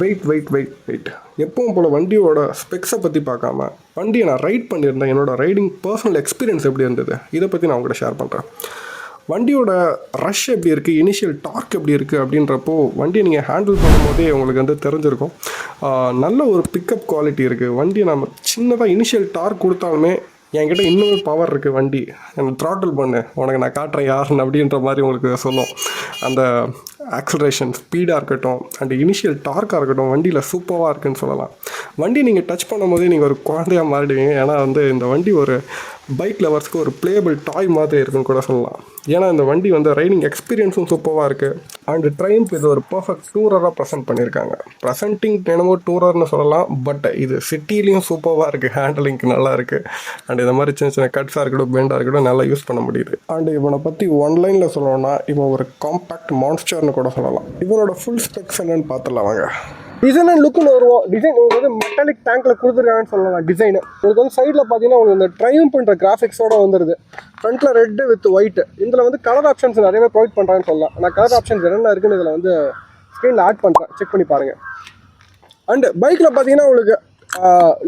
Wait wait wait wait எப்பவும் போல் வண்டியோட ஸ்பெக்ஸை பற்றி பார்க்காம வண்டியை நான் ரைட் பண்ணியிருந்தேன். என்னோட ரைடிங் பர்சனல் எக்ஸ்பீரியன்ஸ் எப்படி இருந்தது? இதை பற்றி நான் உங்கள்கிட்ட ஷேர் பண்ணுறேன் வண்டியோட ரஷ் எப்படி இருக்குது இனிஷியல் டார்க் எப்படி இருக்குது அப்படின்றப்போ வண்டியை நீங்கள் ஹேண்டில் பண்ணும்போதே உங்களுக்கு வந்து தெரிஞ்சிருக்கும். நல்ல ஒரு பிக்கப் குவாலிட்டி இருக்குது வண்டியை நம்ம சின்னதாக இனிஷியல் டார்க் கொடுத்தாலுமே என்கிட்ட இன்னொரு பவர் இருக்குது வண்டி. எனக்கு த்ராட்டில் பண்ணு. உனக்கு நான் காட்டுறேன் யாருன்னு அப்படின்ற மாதிரி உங்களுக்கு சொல்லும். அந்த ஆக்சலரேஷன் ஸ்பீடாக இருக்கட்டும் அண்ட் இனிஷியல் டார்க்காக இருக்கட்டும் வண்டியில் சூப்பராக இருக்குன்னு சொல்லலாம். வண்டி நீங்கள் டச் பண்ணும்போதே நீங்கள் ஒரு குழந்தையாக மாறிடுவீங்க. ஏன்னா வந்து இந்த வண்டி ஒரு பைக் லவர்ஸ்க்கு ஒரு பிளேபிள் டாய் மாதிரி இருக்குன்னு கூட சொல்லலாம். ஏன்னா இந்த வண்டி வந்து ரைடிங் எக்ஸ்பீரியன்ஸும் சூப்பராக இருக்குது அண்ட் ட்ரைம்ப் இது ஒரு பர்ஃபெக்ட் டூரராக ப்ரெசென்ட் பண்ணியிருக்காங்க ப்ரெசென்டிங் என்னமோ டூரர்னு சொல்லலாம் பட் இது சிட்டிலையும் சூப்பராக இருக்குது ஹேண்டலிங்க்கு நல்லா இருக்குது அண்ட் இந்த மாதிரி சின்ன சின்ன கட்ஸாக இருக்கட்டும் பெண்டாக இருக்கட்டும் நல்லா யூஸ் பண்ண முடியுது. அண்ட் இவனை பற்றி ஒன்லைனில் சொல்லணும்னா இவன் ஒரு காம்பேக்ட் மான்ஸ்டர்னு கூட சொல்லலாம். இவனோட ஃபுல் ஸ்பெக்ஸ் என்னன்னு பார்த்துடலாம் வாங்க. டிசைன் அண்ட் லுக்குன்னு வருவோம். டிசைன் உங்களுக்கு வந்து மெட்டாலிக் டேங்க்ல கொடுத்துருக்காங்கன்னு சொல்லலாம் டிசைன் உங்களுக்கு வந்து சைடில் பார்த்தீங்கன்னா உங்களுக்கு இந்த ட்ரையும் பண்ணுற கிராஃபிக்ஸோட வந்துருது. ஃப்ரண்ட்ல ரெட் வித் ஒயிட் இதில் வந்து கலர் ஆப்ஷன்ஸ் நிறையவே ப்ரொவைட் பண்ணுறாங்கன்னு சொல்லலாம். நான் கலர் ஆப்ஷன்ஸ் என்னென்ன இருக்குன்னு இதில் வந்து ஸ்க்ரீனில் ஆட் பண்ணுறேன் செக் பண்ணி பாருங்கள் அண்டு பைக்கில் பார்த்தீங்கன்னா உங்களுக்கு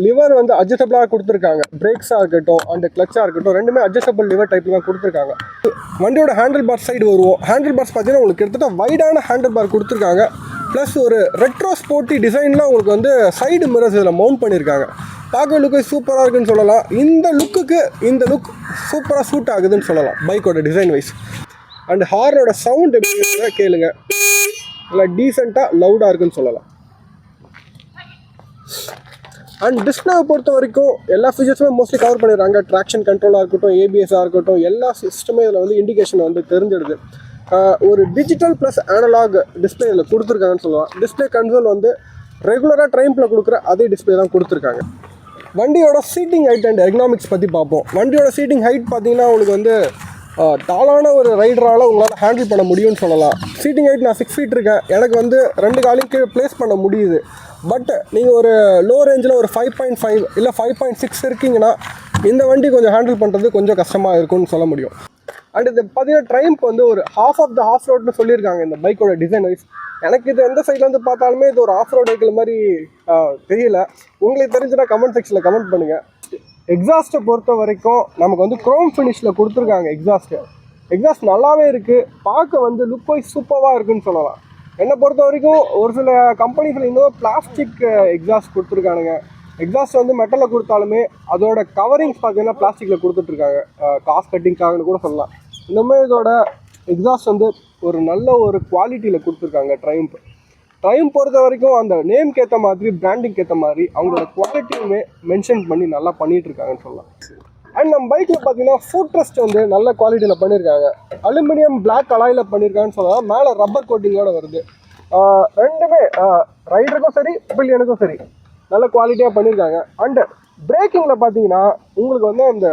லிவர் வந்து அட்ஜஸ்டபிளாக கொடுத்துருக்காங்க. பிரேக்ஸாக இருக்கட்டும் அண்ட் கிளச்சாக இருக்கட்டும் ரெண்டுமே அட்ஜஸ்டபிள் லிவர் டைப்பில் தான் கொடுத்துருக்காங்க. வண்டியோட ஹேண்டில் பார் சைடு வருவோம். ஹேண்டில் பார்ஸ் பார்த்தீங்கன்னா உங்களுக்கு கிட்டத்தட்ட வைடான ஹேண்டில் பார் கொடுத்துருக்காங்க. ப்ளஸ் ஒரு ரெட்ரோ ஸ்போர்ட்டி டிசைனில் உங்களுக்கு வந்து சைடு மிரர்ஸ் இதில் மவுண்ட் பண்ணியிருக்காங்க பார்க்க லுக்கு சூப்பராக இருக்குன்னு சொல்லலாம். இந்த லுக்குக்கு இந்த லுக் சூப்பராக சூட் ஆகுதுன்னு சொல்லலாம் பைக்கோட டிசைன் வைஸ் அண்ட் ஹார்னோட சவுண்ட் எப்படி கேளுங்க. நல்லா டீசெண்டாக லவுடாக இருக்குன்னு சொல்லலாம். அண்ட் டிஸ்பிளேவை பொறுத்த வரைக்கும் எல்லா ஃபீச்சர்ஸுமே மோஸ்ட்லி கவர் பண்ணிடுறாங்க. ட்ராக்ஷன் கண்ட்ரோலாக இருக்கட்டும் ஏபிஎஸ்ஸாக இருக்கட்டும் எல்லா சிஸ்டமே இதில் வந்து இண்டிகேஷன் வந்து தெரிஞ்சிடுது. ஒரு டிஜிட்டல் ப்ளஸ் அனலாக் டிஸ்பிளே இதில் கொடுத்துருக்காங்கன்னு சொல்லலாம். டிஸ்பிளே கன்சோல் வந்து ரெகுலராக ட்ரைம்பில் கொடுக்குற அதே டிஸ்பிளே தான் கொடுத்துருக்காங்க. வண்டியோட சீட்டிங் ஹைட் அண்ட் எக்கனாமிக்ஸ் பற்றி பார்ப்போம். வண்டியோட சீட்டிங் ஹைட் பார்த்தீங்கன்னா உங்களுக்கு வந்து டாலான ஒரு ரைடரால் உங்களால் ஹேண்டில் பண்ண முடியும்னு சொல்லலாம். சீட்டிங் ஹைட் நான் சிக்ஸ் ஃபீட் இருக்கேன். எனக்கு வந்து ரெண்டு காலையும் கீழே ப்ளேஸ் பண்ண முடியுது. பட் நீங்கள் ஒரு லோ ரேஞ்சில் ஒரு ஃபைவ் பாயிண்ட் ஃபைவ் இல்லை ஃபைவ் பாயிண்ட் சிக்ஸ் இருக்கீங்கன்னா இந்த வண்டி கொஞ்சம் ஹேண்டில் பண்ணுறது கொஞ்சம் கஷ்டமாக இருக்கும்னு சொல்ல முடியும். அண்ட் இது பார்த்தீங்கன்னா ட்ரைம்ப் வந்து ஒரு ஹாஃப் ஆஃப் த ஆஃப் ரோட்னு சொல்லியிருக்காங்க இந்த பைக்கோட டிசைன் வைஸ் எனக்கு இது எந்த சைட்லேருந்து பார்த்தாலுமே இது ஒரு ஆஃப் ரோட் வெஹிக்கிள் மாதிரி தெரியல. உங்களுக்கு தெரிஞ்சுன்னா கமெண்ட் செக்ஷனில் கமெண்ட் பண்ணுங்கள் எக்ஸாஸ்ட்டை பொறுத்த வரைக்கும் நமக்கு வந்து க்ரோம் ஃபினிஷில் கொடுத்துருக்காங்க எக்ஸாஸ்ட்டு எக்ஸாஸ்ட் நல்லாவே இருக்குது பார்க்க வந்து லுக் வைஸ் சூப்பராக இருக்குன்னு சொல்லலாம். என்னை பொறுத்த வரைக்கும் ஒரு சில கம்பெனிஸில் இன்னும் பிளாஸ்டிக் எக்ஸாஸ்ட் கொடுத்துருக்கானுங்க. எக்ஸாஸ்ட் வந்து மெட்டலில் கொடுத்தாலுமே அதோட கவரிங்ஸ் பார்த்தீங்கன்னா பிளாஸ்டிக்கில் கொடுத்துட்ருக்காங்க காஸ்ட் கட்டிங்காகனு கூட சொல்லலாம். இன்னுமே இதோட எக்ஸாஸ்ட் வந்து ஒரு நல்ல ஒரு குவாலிட்டியில் கொடுத்துருக்காங்க ட்ரைம்ப் ட்ரைம் பொறுத்த வரைக்கும் அந்த நேம்க்கு ஏற்ற மாதிரி பிராண்டிங்க்கு ஏற்ற மாதிரி அவங்களோட குவாலிட்டியுமே மென்ஷன் பண்ணி நல்லா பண்ணிட்டு இருக்காங்கன்னு சொல்லலாம். அண்ட் நம்ம பைக்கில் பார்த்தீங்கன்னா ஃபுட் ரெஸ்ட் வந்து நல்ல குவாலிட்டியில் பண்ணியிருக்காங்க அலுமினியம் பிளாக் அலாயில் பண்ணியிருக்காங்கன்னு சொல்லலாம். மேலே ரப்பர் கோட்டிங்கோட வருது. ரெண்டுமே ரைடருக்கும் சரி பில்லியனுக்கும் சரி நல்ல குவாலிட்டியாக பண்ணியிருக்காங்க அண்டு பிரேக்கிங்கில் பார்த்தீங்கன்னா உங்களுக்கு வந்து அந்த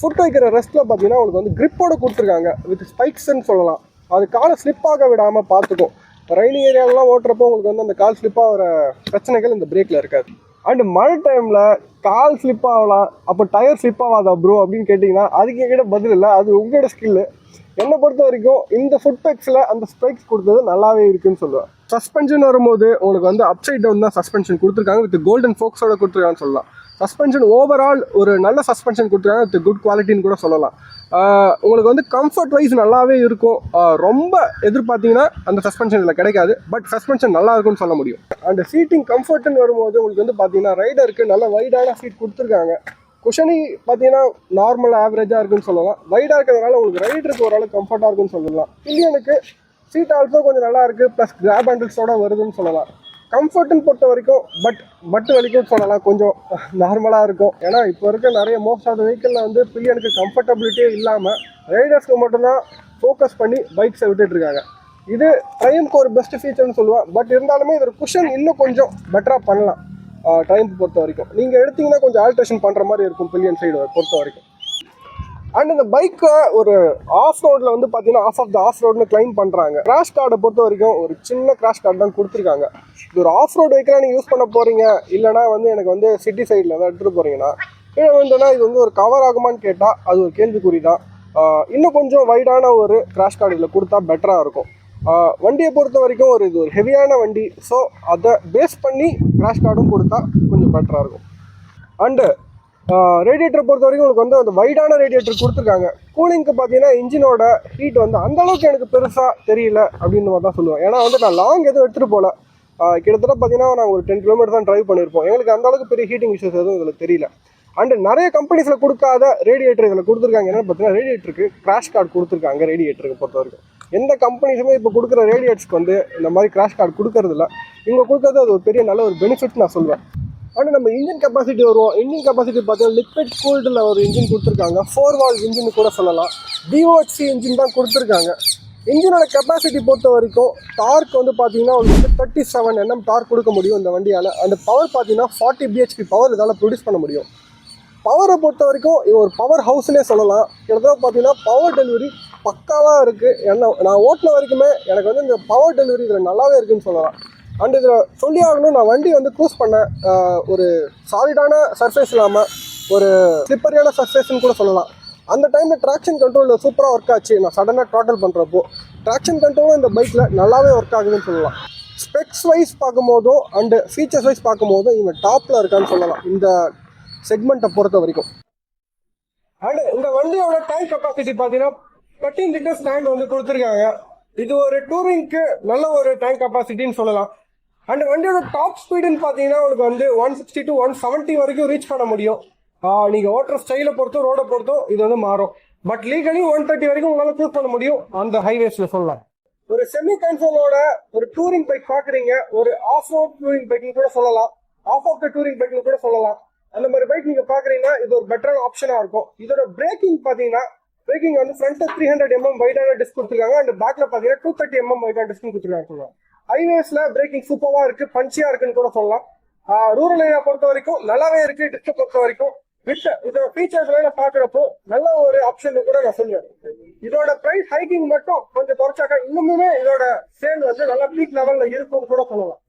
ஃபுட் வைக்கிற ரெஸ்ட்டில் பார்த்தீங்கன்னா உங்களுக்கு வந்து grip-ஓட கொடுத்துருக்காங்க. வித் ஸ்பைக்ஸ்ன்னு சொல்லலாம். அது காலை ஸ்லிப் ஆக விடாமல் பார்த்துக்கும். ரெய்னி ஏரியாலலாம் ஓட்டுறப்போ உங்களுக்கு வந்து அந்த கால் ஸ்லிப் ஆகிற பிரச்சனைகள் இந்த பிரேக்கில் இருக்காது. அண்டு மழை டைமில் கால் ஸ்லிப் ஆகலாம். அப்போ டயர் ஸ்லிப் ஆகாதா ப்ரோ அப்படின்னு கேட்டிங்கன்னா அதுக்கு என்கிட்ட பதில் இல்லை. அது உங்களோட ஸ்கில்லு என்னை பொறுத்த வரைக்கும் இந்த ஃபுட் பேக்ஸில் அந்த ஸ்பைக்ஸ் கொடுத்தது நல்லாவே இருக்குன்னு சொல்லுவேன். சஸ்பென்ஷன் வரும்போது உங்களுக்கு வந்து அப்சைட் டவுன் தான் சஸ்பென்ஷன் கொடுத்துருக்காங்க. வித் கோல்டன் ஃபோக்ஸோட கொடுத்துருக்காங்கன்னு சொல்லலாம். சஸ்பென்ஷன் ஓவரால் ஒரு நல்ல சஸ்பென்ஷன் கொடுத்துருக்காங்க. வித் குட் குவாலிட்டின்னு கூட சொல்லலாம். உங்களுக்கு வந்து கம்ஃபர்ட் வைஸ் நல்லாவே இருக்கும். ரொம்ப எதிர்பார்த்தீங்கன்னா அந்த சஸ்பென்ஷன் இதில் கிடைக்காது. பட் சஸ்பென்ஷன் நல்லா இருக்கும்னு சொல்ல முடியும். அண்ட் சீட்டிங் கம்ஃபர்ட்னு வரும்போது உங்களுக்கு வந்து பார்த்தீங்கன்னா ரைடருக்கு நல்ல வைடான சீட் கொடுத்துருக்காங்க. குஷனி பார்த்தீங்கன்னா நார்மல் ஆவரேஜாக இருக்குன்னு சொல்லலாம். வைடாக இருக்கிறதுனால உங்களுக்கு ரைடருக்கு ஓரளவு கம்ஃபர்ட்டாக இருக்குன்னு சொல்லலாம். பில்லியனுக்கு சீட் ஆல்சோ கொஞ்சம் நல்லா இருக்குது ப்ளஸ் கிராப் ஹேண்டில்ஸோட வருதுன்னு சொல்லலாம். கம்ஃபர்ட்னு பொறுத்த வரைக்கும் பட் மட்டு வலிக்கும் போனலாம் கொஞ்சம் நார்மலாக இருக்கும். ஏன்னா இப்போ இருக்க நிறைய மோஸ்ட் ஆஃப் த வெஹிக்கிளில் வந்து பில்லியனுக்கு கம்ஃபர்டபிலிட்டியே இல்லாமல் ரைடர்ஸ்க்கு மட்டும்தான் ஃபோக்கஸ் பண்ணி பைக்ஸை விட்டுட்டு இருக்காங்க. இது ட்ரைம்க்கு ஒரு பெஸ்ட் ஃபீச்சர்னு சொல்லுவேன் பட் இருந்தாலுமே இதோட குஷன் இன்னும் கொஞ்சம் பெட்டராக பண்ணலாம். ட்ரைம்ப் பொறுத்த வரைக்கும். நீங்கள் எடுத்தீங்கன்னா கொஞ்சம் ஆல்ட்ரேஷன் பண்ணுற மாதிரி இருக்கும் பில்லியன் சைடு பொறுத்த வரைக்கும். அண்ட் இந்த பைக்கை ஒரு ஆஃப் ரோடில் வந்து பார்த்தீங்கன்னா ஆஃப் ஆஃப் த ஆஃப் ரோட்னு கிளைம் பண்ணுறாங்க கிராஷ் கார்டை பொறுத்த வரைக்கும் ஒரு சின்ன கிராஷ் கார்டு தான் கொடுத்துருக்காங்க. இது ஒரு ஆஃப் ரோடு வெஹிக்கிளாக நீங்கள் யூஸ் பண்ண போகிறீங்க இல்லைனா வந்து எனக்கு வந்து சிட்டி சைடில் தான் எடுத்துகிட்டு போகிறீங்கன்னா இல்லை வந்துன்னா இது வந்து ஒரு கவர் ஆகுமான்னு கேட்டால் அது ஒரு கேள்விக்குறி தான். இன்னும் கொஞ்சம் வைடான ஒரு கிராஷ் கார்டு இதில் கொடுத்தா பெட்டராக இருக்கும். வண்டியை பொறுத்த வரைக்கும் ஒரு இது ஒரு ஹெவியான வண்டி. ஸோ அதை பேஸ் பண்ணி கிராஷ் கார்டும் கொடுத்தா கொஞ்சம் பெட்டராக இருக்கும். அண்டு ரேடியேட்டரை பொறுத்த வரைக்கும் உங்களுக்கு வந்து அந்த வைடான ரேடியேட்டர் கொடுத்துருக்காங்க. கூலிங்க்கு பார்த்தீங்கன்னா இன்ஜினோட ஹீட் வந்து அந்தளவுக்கு எனக்கு பெருசாக தெரியல அப்படின்னு மாதிரி தான் சொல்லுவேன். ஏன்னா வந்து நான் லாங் எதுவும் எடுத்துகிட்டு போகல. கிட்டத்தட்ட பார்த்தீங்கன்னா நான் ஒரு டென் கிலோமீட்டர் தான் ட்ரைவ் பண்ணியிருப்போம். எங்களுக்கு அந்தளவுக்கு பெரிய ஹீட்டிங் இஷ்யூஸ் எதுவும் இதில் தெரியல. அண்டு நிறைய கம்பெனிஸில் கொடுக்காத ரேடியேட்டர் இதில் கொடுத்துருக்காங்க. என்னென்னு பார்த்தீங்கன்னா ரேடியேட்டருக்கு கிராஷ் கார்டு கொடுத்துருக்காங்க ரேடியேட்டருக்கு பொறுத்த வரைக்கும் எந்த கம்பெனிஸுமே இப்போ கொடுக்குற ரேடியேட்டர்ஸ்க்கு வந்து இந்த மாதிரி கிராஷ் கார்டு கொடுக்கறதில்ல. இவங்க கொடுக்கறது அது ஒரு பெரிய நல்ல ஒரு பெனிஃபிட் நான் சொல்வேன். ஆனால் நம்ம இன்ஜின் கெப்பாசிட்டி வருவோம். இன்ஜின் கெப்பாசிட்டி பார்த்தீங்கன்னா லிக்விட் கூல்டில் ஒரு இன்ஜின் கொடுத்துருக்காங்க. ஃபோர் வால் இன்ஜின் கூட சொல்லலாம். டிஓஹெச்சி இன்ஜின் தான் கொடுத்துருக்காங்க. இன்ஜினோட கெப்பாசிட்டி பொறுத்த வரைக்கும் டார்க் வந்து பார்த்தீங்கன்னா உங்களுக்கு தேர்ட்டி செவன் என்எம் டார்க் கொடுக்க முடியும் இந்த வண்டியால். அந்த பவர் பார்த்தீங்கன்னா ஃபார்ட்டி பிஹெச்பி பவர் இதால் ப்ரொடியூஸ் பண்ண முடியும். பவரை பொறுத்த வரைக்கும் ஒரு பவர் ஹவுஸ்னே சொல்லலாம். கிட்டத்தட்ட பார்த்தீங்கன்னா பவர் டெலிவரி பக்காவாக இருக்குது என்ன நான் ஓட்டின வரைக்குமே எனக்கு வந்து இந்த பவர் டெலிவரி இதில் நல்லாவே இருக்குன்னு சொல்லலாம். அண்ட் இதில் சொல்லி ஆகணும் நான் வண்டி வந்து க்ரூஸ் பண்ணேன் ஒரு சாலிடான சர்ஃபேஸ் இல்லாமல் ஒரு ஸ்லிப்பரியான சர்ஃபேஸ்னு கூட சொல்லலாம். அந்த டைமில் ட்ராக்ஷன் கண்ட்ரோல் சூப்பராக ஒர்க் ஆச்சு. நான் சடனாக ட்ராட்டல் பண்ணுறப்போ ட்ராக்ஷன் கண்ட்ரோலும் இந்த பைக்கில் நல்லாவே ஒர்க் ஆகுதுன்னு சொல்லலாம். ஸ்பெக்ஸ் வைஸ் பார்க்கும்போதும் அண்டு ஃபீச்சர்ஸ் வைஸ் பார்க்கும்போதும் இவன் டாப்பில் இருக்கான்னு சொல்லலாம். இந்த செக்மெண்ட்டை பொறுத்த வரைக்கும். அண்ட் இந்த வண்டியோட டேங்க் கெப்பாசிட்டி பார்த்தீங்கன்னா தேர்ட்டீன் லிட்டர்ஸ் டேங்க் வந்து கொடுத்துருக்காங்க. இது ஒரு டூரிங்க்கு நல்ல ஒரு டேங்க் கெப்பாசிட்டின்னு சொல்லலாம். அண்ட் வண்டியோட டாப் ஸ்பீடுன்னு பார்த்தீங்கன்னா உங்களுக்கு வந்து one sixty to one seventy வரைக்கும் ரீச் பண்ண முடியும். நீங்கள் ஓட்டுற ஸ்டைலை பொறுத்தும் ரோட பொறுத்தும் இது வந்து மாறும். பட் லீகலி ஒன் தேர்ட்டி வரைக்கும் உங்களால் க்ரூஸ் பண்ண முடியும் அந்த ஹைவேஸில் சொல்லலாம் ஒரு செமி கன்சோலோட ஒரு டூரிங் பைக் பார்க்குறீங்க ஒரு ஆஃப் ரோட் டூரிங் பைக்னு கூட சொல்லலாம். ஆஃப் ஆஃப் த டூரிங் பைக்னு கூட சொல்லலாம். அந்த மாதிரி பைக் நீங்கள் பார்க்குறீங்கன்னா இது ஒரு பெட்டரான ஆப்ஷனாக இருக்கும். இதோட பிரேக்கிங் பார்த்தீங்கன்னா பிரேக்கிங் வந்து ஃப்ரண்ட்டில் த்ரீ ஹண்ட்ரட் எம்எம் வைடான டிஸ்க் கொடுத்துருக்காங்க. அண்ட் பேக்கில் பார்த்தீங்கன்னா டூ தேர்ட்டி எம்எம் வைடான டிஸ்க் கொடுத்துருக்காங்க. ஹைவேஸ்ல பிரேக்கிங் சூப்பரா இருக்கு பஞ்சியா இருக்குன்னு கூட சொல்லலாம். ரூரல் ஏரியா பொறுத்த வரைக்கும் நல்லாவே இருக்கு டிஸ்க் பொறுத்த வரைக்கும். வித் இதோட ஃபீச்சர்ஸ் எல்லாம் பாக்குறப்போ நல்ல ஒரு ஆப்ஷன் கூட நான் சொல்லுவேன். இதோட பிரைஸ் ஹைக்கிங் மட்டும் கொஞ்சம் குறைச்சாக்கா இன்னுமே இதோட சேல் வந்து நல்லா பீக் லெவல்ல இருக்கும்னு கூட சொல்லலாம்.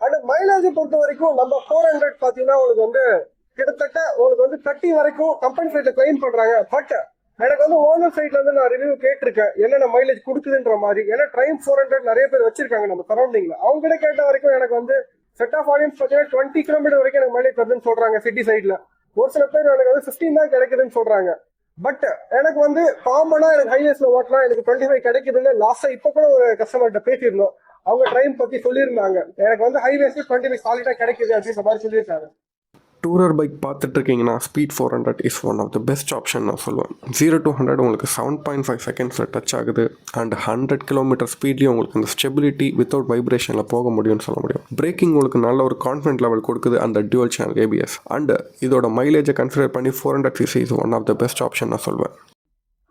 அண்ட் மைலேஜ் பொறுத்த வரைக்கும் நம்ம ஃபோர் ஹண்ட்ரட் பாத்தீங்கன்னா உங்களுக்கு வந்து கிட்டத்தட்ட உங்களுக்கு வந்து தேர்ட்டி வரைக்கும் கம்பெனி சைட்ல கிளைம் பண்றாங்க. பட் எனக்கு வந்து ஓனர் சைட்ல இருந்து நான் ரிவ்யூ கேட்டிருக்கேன். என்னென்ன மைலேஜ் கொடுக்குதுன்ற மாதிரி. ஏன்னா ட்ரைம் ஃபோர் ஹண்ட்ரட் நிறைய பேர் வச்சிருக்காங்க நம்ம சரௌண்டிங்ல அவங்க கிட்ட கேட்ட வரைக்கும் எனக்கு வந்து செட் ஆஃப் ஆடியன்ஸ் பார்த்தீங்கன்னா டுவெண்ட்டி கிலோமீட்டர் வரைக்கும் எனக்கு மைலேஜ் வருதுன்னு சொல்றாங்க சிட்டி சைட்ல ஒரு சில பேர் எனக்கு வந்து 15 தான் கிடைக்குதுன்னு சொல்றாங்க. பட் எனக்கு வந்து காமனா எனக்கு ஹைவேஸ்ல ஓட்டினா எனக்கு டுவெண்ட்டி ஃபைவ் கிடைக்குதுன்னு லாஸ்டா இப்ப கூட ஒரு கஸ்டமர்கிட்ட பேசியிருந்தோம். அவங்க ட்ரைம் பத்தி சொல்லியிருந்தாங்க. எனக்கு வந்து ஹைவேஸ்ல டுவெண்ட்டி ஃபைவ் சாலிடா கிடைக்குது அப்படின்ற மாதிரி சொல்லியிருக்காங்க. டூரர் பைக் பார்த்துட்டு இருக்கீங்கன்னா speed four hundred is one of the best option நான் சொல்லுவேன். ஜீரோ டூ ஹண்ட்ரட் உங்களுக்கு செவன் பாயிண்ட் ஃபைவ் செகண்ட்ஸில் டச் ஆகுது. அண்ட் ஹண்ட்ரட் கிலோமீட்டர் ஸ்பீட்லேயும் உங்களுக்கு அந்த ஸ்டெபிலிட்டி வித்தவுட் வைப்ரேஷனில் போக முடியும்னு சொல்ல முடியும். பிரேக்கிங் உங்களுக்கு நல்ல ஒரு கான்ஃபிடன்ட் லெவல் கொடுக்குது அந்த டியூவல் சேனல் ஏபிஎஸ் அண்ட் இதோட மைலேஜை கன்சிடர் பண்ணி four hundred CC is one of the best option நான் சொல்வேன்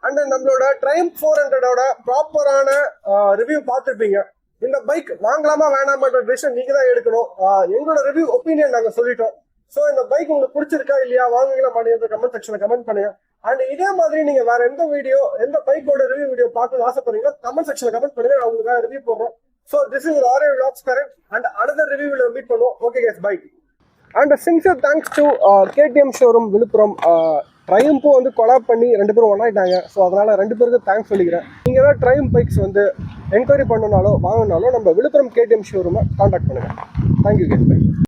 அண்ட் நம்மளோட ட்ரைம் ஃபோர் ஹண்ட்ரடோட ப்ராப்பரான ரிவ்யூ பார்த்துருப்பீங்க. இந்த பைக் வாங்கலாமா வேணாமான்ற டிசிஷன் நீங்க தான் எடுக்கணும் எங்களோட ரிவ்யூ ஒப்பீனியன் நாங்கள் சொல்லிட்டோம். ஸோ இந்த பைக் உங்களுக்கு பிடிச்சிருக்கா இல்லையா? வாங்குங்களா மாட்டேங்கிற கமெண்ட் செக்ஷன்ல கமெண்ட் பண்ணுங்க. அண்ட் இதே மாதிரி நீங்க வேற எந்த வீடியோ எந்த பைக்கோட ரிவ்யூ வீடியோ பார்க்கணும்னு ஆசைப்படுறீங்களோ கமெண்ட் செக்ஷன்ல கமெண்ட் பண்ணுங்க. நான் உங்களுக்கு ரிவ்யூ போடுறோம். So this is our vlogs current and another ரிவ்யூவில் மீட் பண்ணுவோம். Okay case bike and sincere thanks to KTM showroom Villupuram. Uh, ட்ரையம்பும் வந்து கொலாப் பண்ணி ரெண்டு பேரும் ஒன்றாயிட்டாங்க ஸோ அதனால் ரெண்டு பேருக்கு தேங்க்ஸ் சொல்லிக்கிறேன். நீங்கள் ஏதாவது ட்ரையம் பைக்ஸ் வந்து என்கொயரி பண்ணனாலோ வாங்கினாலோ நம்ம விழுப்புரம் கேடிஎம் ஷோரூமை காண்டாக்ட் பண்ணுங்கள் தேங்க்யூ கேஸ் பைக்